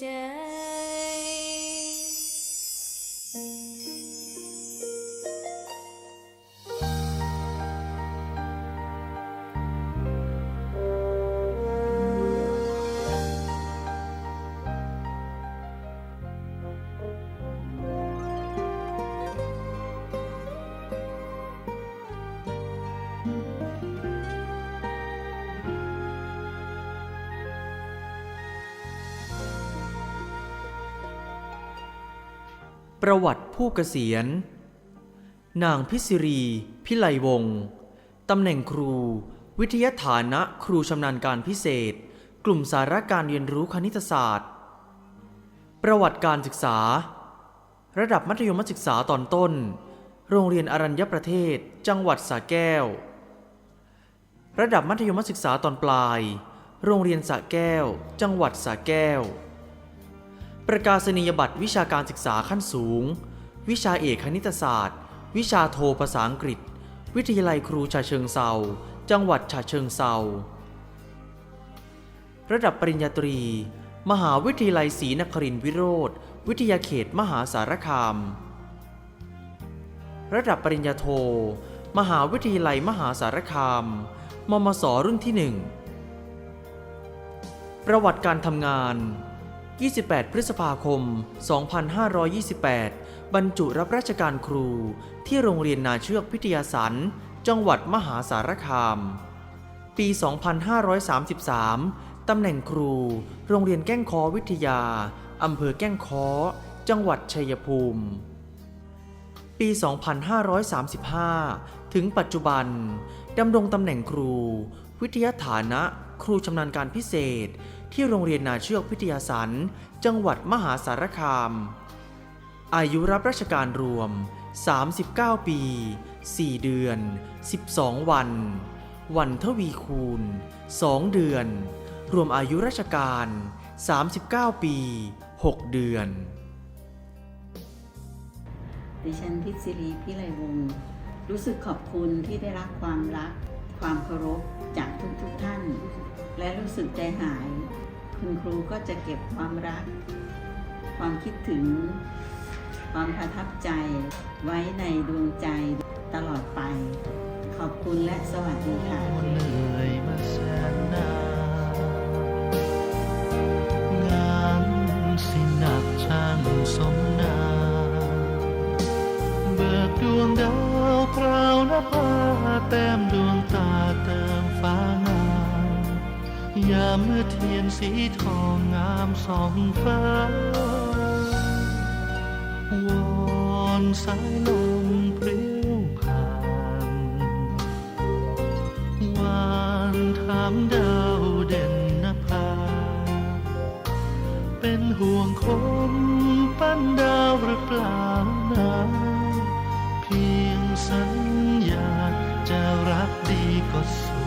just ประวัติผู้เกษียณ นางพิศิรี พิไลวงศ์ตำแหน่งครู วิทยาฐานะครูชำนาญการพิเศษ กลุ่มสาระการเรียนรู้คณิตศาสตร์ ประวัติการศึกษา ระดับมัธยมศึกษาตอนต้น โรงเรียนอรัญญประเทศ จังหวัดสระแก้ว ระดับมัธยมศึกษาตอนปลาย โรงเรียนสระแก้ว จังหวัดสระแก้ว ประกาศนียบัตรวิชาการศึกษาขั้นสูง วิชาเอกคณิตศาสตร์ วิชาโทภาษาอังกฤษ วิทยาลัยครูฉะเชิงเซาจังหวัดฉะเชิงเซาระดับปริญญาตรี มหาวิทยาลัยศรีนครินทรวิโรธ วิทยาเขตมหาสารคาม ระดับปริญญาโท มหาวิทยาลัยมหาสารคาม มมสรุ่นที่หนึ่งประวัติการทำงาน 28 พฤษภาคม 2528 บรรจุรับราชการครู ที่โรงเรียนนาเชือกพิทยาสันจังหวัดมหาสารคาม ปี 2533 ตำแหน่งครู โรงเรียนแก้งคอวิทยา อำเภอแก้งคอจังหวัดชัยภูมิ ปี 2535 ถึงปัจจุบัน ดำรงตำแหน่งครู วิทยาฐานะ ครูชำนาญการพิเศษ ที่โรงเรียนนาเชือกพิทยาสัน จังหวัดมหาสารคาม อายุรับราชการรวม 39 ปี 4 เดือน 12 วัน วันทวีคูณ 2 เดือน รวมอายุราชการ 39 ปี 6 เดือน ดิฉันพิศิรีพิไลวงศ์รู้สึกขอบคุณที่ได้รับความรัก ความเคารพจากทุกๆทท่าน และรู้สึกใจหาย คุณครูก็จะเก็บความรัก ความคิดถึง ความประทับใจไว้ในดวงใจตลอดไป ขอบคุณและสวัสดีค่ะเบิกดวงดาวพราวหน้าผาแต้มด ยามเมื่อเทียนสีทองงามสองฟ้าวอนสายลมพริ้วผ่านวานถามดาวเด่นนภา เป็นห่วงคนปั้นดาวหรือเปล่านะเพียงสัญญาจะรักดีก็สุ